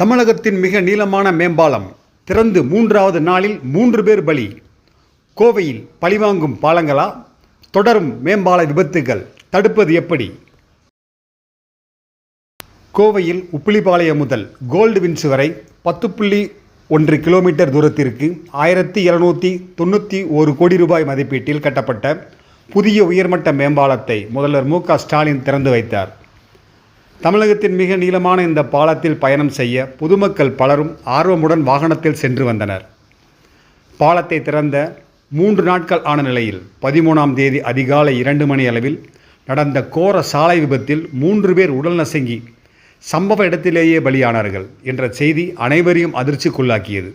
தமிழகத்தின் மிக நீளமான மேம்பாலம் திறந்து மூன்றாவது நாளில் மூன்று பேர் பலி. கோவையில் பழிவாங்கும் பாலங்களா? தொடரும் மேம்பால விபத்துகள் தடுப்பது எப்படி? கோவையில் உப்பிலிபாளையம் முதல் கோல்டு வின்ஸ் வரை பத்து புள்ளி ஒன்று கிலோமீட்டர் தூரத்திற்கு ஆயிரத்தி இருநூற்றி தொண்ணூற்றி ஒரு கோடி ரூபாய் மதிப்பீட்டில் கட்டப்பட்ட புதிய உயர்மட்ட மேம்பாலத்தை முதல்வர் மு க ஸ்டாலின் திறந்து வைத்தார். தமிழகத்தின் மிக நீளமான இந்த பாலத்தில் பயணம் செய்ய பொதுமக்கள் பலரும் ஆர்வமுடன் வாகனத்தில் சென்று வந்தனர். பாலத்தை திறந்த மூன்று நாட்கள் ஆன நிலையில் பதிமூணாம் தேதி அதிகாலை இரண்டு மணி அளவில் நடந்த கோர சாலை விபத்தில் மூன்று பேர் உடல் நசுங்கி சம்பவ இடத்திலேயே பலியானார்கள் என்ற செய்தி அனைவரையும் அதிர்ச்சிக்குள்ளாக்கியது.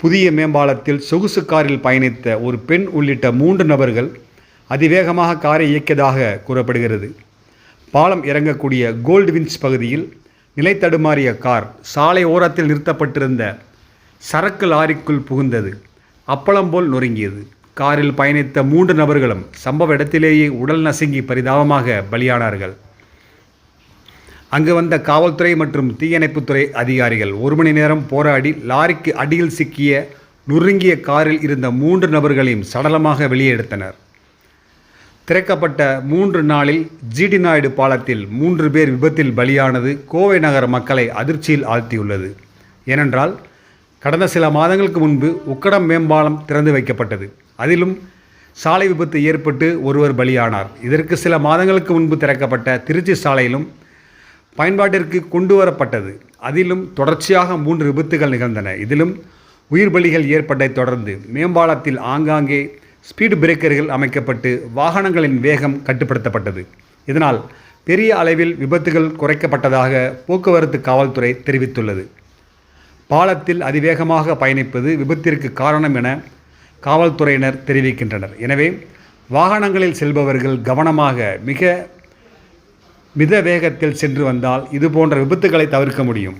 புதிய மேம்பாலத்தில் சொகுசு காரில் பயணித்த ஒரு பெண் உள்ளிட்ட மூன்று நபர்கள் அதிவேகமாக காரை இயக்கியதாக கூறப்படுகிறது. பாலம் இறங்கக்கூடிய கோல்டு வின்ஸ் பகுதியில் நிலைத்தடுமாறிய கார் சாலை ஓரத்தில் நிறுத்தப்பட்டிருந்த சரக்கு லாரிக்குள் புகுந்தது. அப்பளம் போல் நொறுங்கியது. காரில் பயணித்த மூன்று நபர்களும் சம்பவ இடத்திலேயே உடல் நசுங்கி பரிதாபமாக பலியானார்கள். அங்கு வந்த காவல்துறை மற்றும் தீயணைப்புத்துறை அதிகாரிகள் ஒரு மணி நேரம் போராடி லாரிக்கு அடியில் சிக்கிய நொறுங்கிய காரில் இருந்த மூன்று நபர்களையும் சடலமாக வெளியே எடுத்தனர். திறக்கப்பட்ட மூன்று நாளில் ஜிடி நாயுடு பாலத்தில் மூன்று பேர் விபத்தில் பலியானது கோவை நகர மக்களை அதிர்ச்சியில் ஆழ்த்தியுள்ளது. ஏனென்றால் கடந்த சில மாதங்களுக்கு முன்பு உக்கடம் மேம்பாலம் திறந்து வைக்கப்பட்டது. அதிலும் சாலை விபத்து ஏற்பட்டு ஒருவர் பலியானார். இதற்கு சில மாதங்களுக்கு முன்பு திறக்கப்பட்ட திருச்சி சாலையிலும் பயன்பாட்டிற்கு கொண்டு வரப்பட்டது அதிலும் தொடர்ச்சியாக மூன்று விபத்துகள் நிகழ்ந்தன. இதிலும் உயிர் பலிகள் ஏற்பட்டதைத் தொடர்ந்து மேம்பாலத்தில் ஆங்காங்கே ஸ்பீடு பிரேக்கர்கள் அமைக்கப்பட்டு வாகனங்களின் வேகம் கட்டுப்படுத்தப்பட்டது. இதனால் பெரிய அளவில் விபத்துகள் குறைக்கப்பட்டதாக போக்குவரத்து காவல்துறை தெரிவித்துள்ளது. பாலத்தில் அதிவேகமாக பயணிப்பது விபத்திற்கு காரணம் என காவல்துறையினர் தெரிவிக்கின்றனர். எனவே வாகனங்களில் செல்பவர்கள் கவனமாக மிக மித வேகத்தில் சென்று வந்தால் இது போன்ற தவிர்க்க முடியும்.